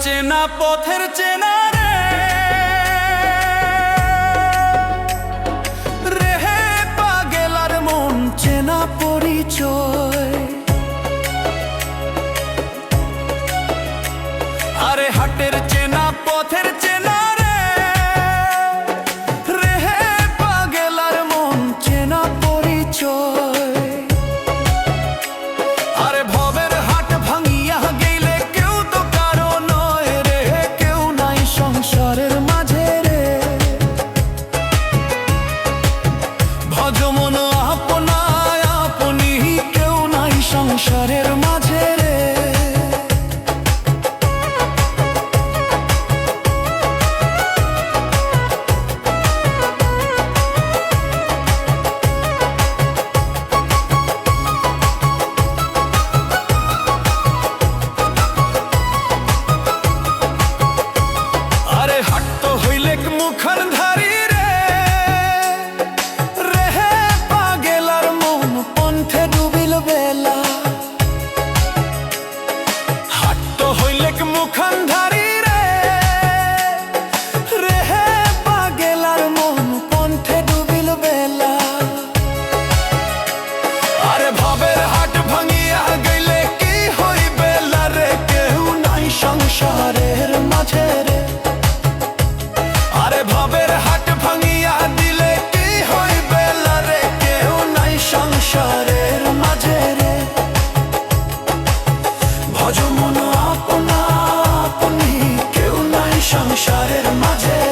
চেনা পথের চেনা সংসারের মাঝে।